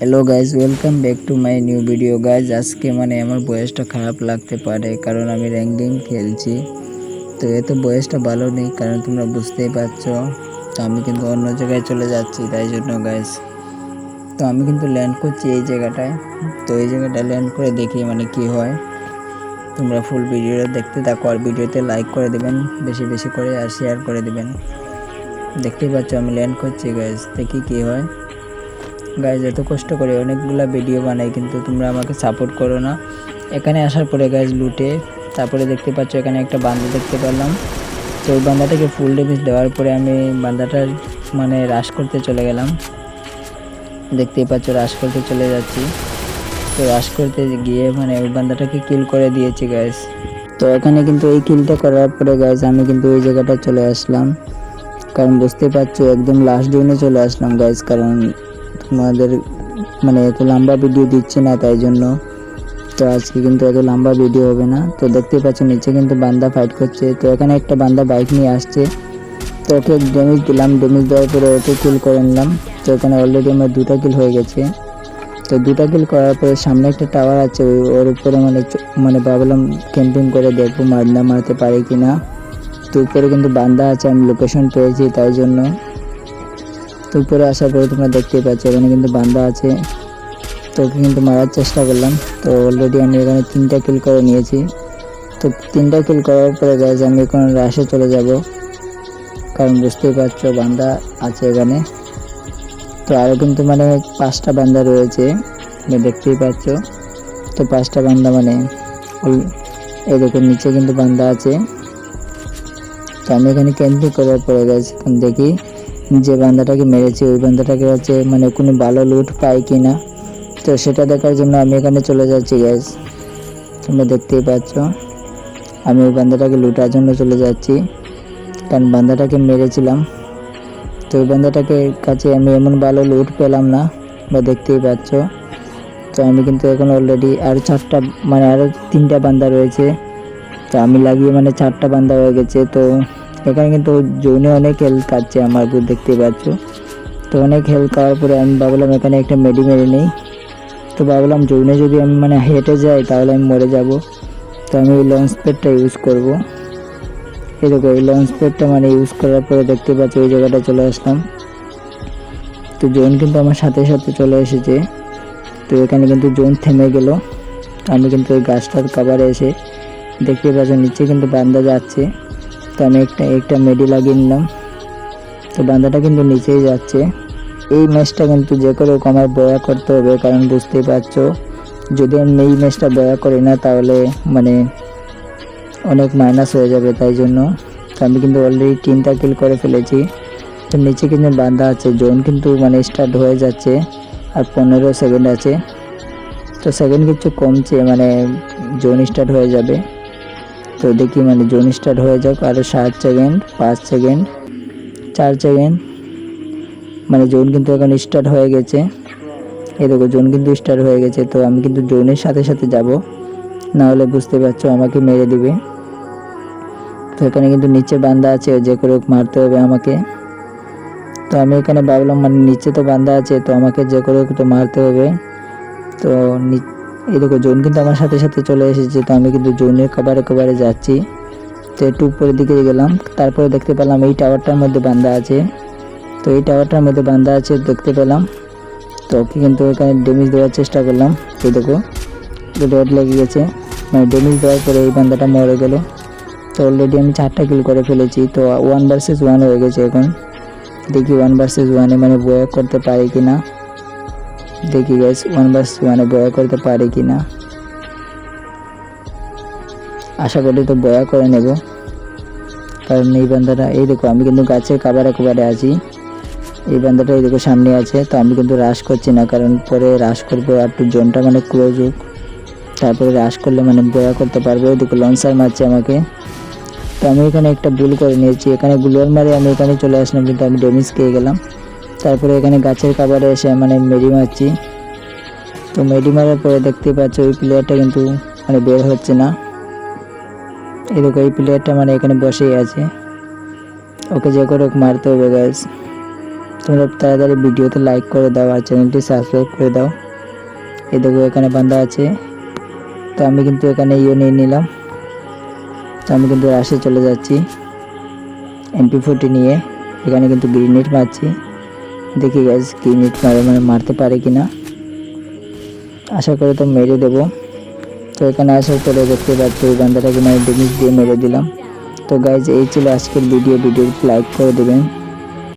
Hello guys welcome back to my new video guys আজকে মানে আমার বয়সটা খারাপ লাগতে পারে, কারণ আমি র্যাঙ্ক খেলছি। তো এত বয়সটা ভালো নেই, কারণ তোমরা বুঝতেই পারছ। তো আমি কিন্তু অন্য জায়গায় চলে যাচ্ছি, তাই জন্য গাইজ তো আমি কিন্তু ল্যান্ড করছি এই জায়গাটায়। তো এই জায়গাটায় ল্যান্ড করে দেখি মানে কি হয়। তোমরা ফুল ভিডিওটা দেখতে থাকো আর ভিডিওতে লাইক করে দেবেন, বেশি বেশি করে আর শেয়ার করে দেবেন। দেখতেই পাচ্ছ আমি ল্যান্ড করছি গাইজ দেখি কি হয়। গাইজ এত কষ্ট করে অনেকগুলা ভিডিও বানাই, কিন্তু তোমরা আমাকে সাপোর্ট করো না। এখানে আসার পরে গাইজ লুটে তারপরে দেখতে পাচ্ছ এখানে একটা বান্ধা দেখতে পেলাম। তো ওই বান্দাটাকে ফুল ডেমেজ দেওয়ার পরে আমি বান্দাটার মানে রাশ করতে চলে গেলাম। দেখতেই পাচ্ছ রাশ করতে চলে যাচ্ছি। তো রাশ করতে গিয়ে মানে ওই বান্দাটাকে কিল করে দিয়েছি গাইজ তো এখানে কিন্তু এই কিলটা করার পরে গাইজ আমি কিন্তু ওই জায়গাটা চলে আসলাম। কারণ বুঝতে পারছ, একদম লাস্ট জোনে চলে আসলাম গাইজ কারণ তোমাদের মানে এত লম্বা ভিডিও দিচ্ছি না তাই জন্য। তো আজকে কিন্তু এত লম্বা ভিডিও হবে না। তো দেখতেই পাচ্ছ নিচে কিন্তু বান্দা ফাইট করছে। তো এখানে একটা বান্দা বাইক নিয়ে আসছে। তো ওকে ড্যামেজ দিলাম। ড্যামেজ দেওয়ার পরে ওকে কিল করে নিলাম। তো এখানে অলরেডি আমার দুটা কিল হয়ে গেছে। তো দুটা কিল করার পরে সামনে একটা টাওয়ার আছে। ওর উপরে মানে মানে ভাবলাম ক্যাম্পিং করে দেখব মারনা মারতে পারে কি না তো উপরে কিন্তু বান্দা আছে। আমি লোকেশন পেয়েছি তাই জন্য। তো উপরে আসার পরে তোমরা দেখতেই পাচ্ছ, এখানে কিন্তু বান্দা আছে। তো কিন্তু মারার চেষ্টা করলাম। তো অলরেডি আমি এখানে তিনটা কিল করে নিয়েছি। তো তিনটা কিল করার পরে গাইজ আমি এখন রাশে চলে যাব। কারণ বুঝতেই পারছ বান্দা আছে এখানে। তো আরও কিন্তু মানে পাঁচটা বান্দা রয়েছে দেখতেই পাচ্ছ। তো পাঁচটা বান্দা মানে এই নিচে কিন্তু বান্দা আছে। তো আমি এখানে ক্যাম্পিং করার পরে এখন দেখি যে বান্দাটাকে মেরেছে, ওই বান্দাটাকে হচ্ছে মানে কোনো ভালো লুট পাই কি না তো সেটা দেখার জন্য আমি এখানে চলে যাচ্ছি গ্যাস তোমরা দেখতেই পাচ্ছ। আমি ওই বান্দাটাকে লুটার জন্য চলে যাচ্ছি, কারণ বান্দাটাকে মেরেছিলাম। তো ওই বান্দাটাকে কাছে আমি এমন ভালো লুট পেলাম না, বা দেখতেই পাচ্ছ। তো আমি কিন্তু এখন অলরেডি আরও চারটা মানে আরও তিনটা বান্দা রয়েছে। তো আমি লাগিয়ে মানে চারটা বান্দা হয়ে গেছে, তো এখানে কিন্তু জোনে অনেক হেল্প কাটছে আমার উপর দেখতে পাচ্ছ। তো অনেক হেল্প খাওয়ার পরে আমি ভাবলাম এখানে একটা মেডি মেরে নেই। তো ভাবলাম জোনে যদি আমি মানে হেঁটে যাই তাহলে আমি মরে যাব। তো আমি ওই লঞ্চ প্যাডটা ইউজ করব। দেখো, এই লঞ্চ প্যাডটা মানে ইউজ করার পরে দেখতে পাচ্ছি ওই জায়গাটা চলে আসলাম। তো জোন কিন্তু আমার সাথে সাথে চলে এসেছে। তো এখানে কিন্তু জোন থেমে গেল। আমি কিন্তু ওই গাছটার কাবারে এসে দেখতে পাচ্ছি নিচে কিন্তু বান্দা যাচ্ছে। তো আমি একটা একটা মেডি লাগিয়ে নিলাম। তো বান্দাটা কিন্তু নিচেই যাচ্ছে। এই ম্যাচটা কিন্তু যে করে আমার বয়া করতে হবে, কারণ বুঝতেই পারছ, যদি আমি এই ম্যাচটা বয়া করি না, তাহলে মানে অনেক মাইনাস হয়ে যাবে, তাই জন্য। তো আমি কিন্তু অলরেডি তিনটা কিল করে ফেলেছি। তো নিচে কিন্তু বান্দা আছে জোন কিন্তু মানে স্টার্ট হয়ে যাচ্ছে, আর পনেরো সেকেন্ড আছে। তো সেকেন্ড কিছু কমছে মানে জোন স্টার্ট হয়ে যাবে। তো দেখি মানে জোন স্টার্ট হয়ে যাক। আরও সাত সেকেন্ড পাঁচ সেকেন্ড চার সেকেন্ড মানে জোন কিন্তু এখন স্টার্ট হয়ে গেছে। এই দেখো জোন কিন্তু স্টার্ট হয়ে গেছে। তো আমি কিন্তু জোনের সাথে সাথে যাব। না হলে বুঝতে পারছ, আমাকে মেরে দিবে। তো এখানে কিন্তু নিচে বান্দা আছে, যে করে মারতে হবে আমাকে। তো আমি এখানে ভাবলাম মানে নিচে তো বান্দা আছে, তো আমাকে যে করে তো মারতে হবে। তো এই দেখো, জোন কিন্তু আমার সাথে সাথে চলে এসেছে, তো আমি কিন্তু জোনের কবারে কবারে যাচ্ছি। তো একটু উপরের দিকে গেলাম, তারপরে দেখতে পেলাম এই টাওয়ারটার মধ্যে বান্দা আছে। তো এই টাওয়ারটার মধ্যে বান্দা আছে দেখতে পেলাম। তো ওকে কিন্তু এখানে ড্যামেজ দেওয়ার চেষ্টা করলাম। তো দেখো ডট লেগে গেছে। মানে ড্যামেজ দেওয়ার পরে এই বান্দাটা মরে গেল। তো অলরেডি আমি চারটা কিল করে ফেলেছি, তো ওয়ান ভার্সেস ওয়ান হয়ে গেছে এখন। দেখি ওয়ান ভার্সেস ওয়ানে মানে বয়া করতে পারি কি না দেখি গ্যাস ওয়ান ভার্সেস ওয়ানে বয়া করতে পারি কি না আশা করি তো বয়া করে নেব। কারণ এই বান্দাটা, এই দেখো, আমি কিন্তু গাছের কাবারে কাবারে আছি। এই বান্দাটা এই দেখো সামনে আছে, তো আমি কিন্তু রাশ করছি না, কারণ পরে রাশ করব, আর একটু জোনটা মানে ক্লোজ হোক। তারপরে রাশ করলে মানে বয়া করতে পারব। ওই দেখো লঞ্চার মারছে আমাকে। তো আমি এখানে একটা ভুল করে নিয়েছি। এখানে গুলোর মারে আমি এখানে চলে আসলাম, কিন্তু আমি ড্যামেজ খেয়ে গেলাম। তারপরে এখানে গাছের কাবারে এসে মানে মেডি মারছি। তো মেডি মারার পরে দেখতে পাচ্ছ ওই প্লেয়ারটা কিন্তু মানে বের হচ্ছে না। দেখো, এই প্লেয়ারটা মানে এখানে বসেই আছে। ওকে যে করে মারতে হবে তো তোমরা তাড়াতাড়ি ভিডিওতে লাইক করে দাও আর চ্যানেলটি সাবস্ক্রাইব করে দাও। এই দেখো, এখানে বান্ধা আছে। তো আমি কিন্তু এখানে ইয়ে নিয়ে নিলাম। তো আমি কিন্তু রাশে চলে যাচ্ছি। এমপি ফোরটি নিয়ে। এখানে কিন্তু গ্রিনেট মারছি। দেখি গ্যাস গ্রিনেট মারে মানে মারতে পারে কি না আশা করে তো মেরে দেবো। তো এখানে আসার পরে দেখতে পাচ্ছি ওই বান্দাটাকে মানে ডেমিজ দিয়ে মেরে দিলাম। তো গাইজ এই ছিল আজকের ভিডিও ভিডিও লাইক করে দেবেন।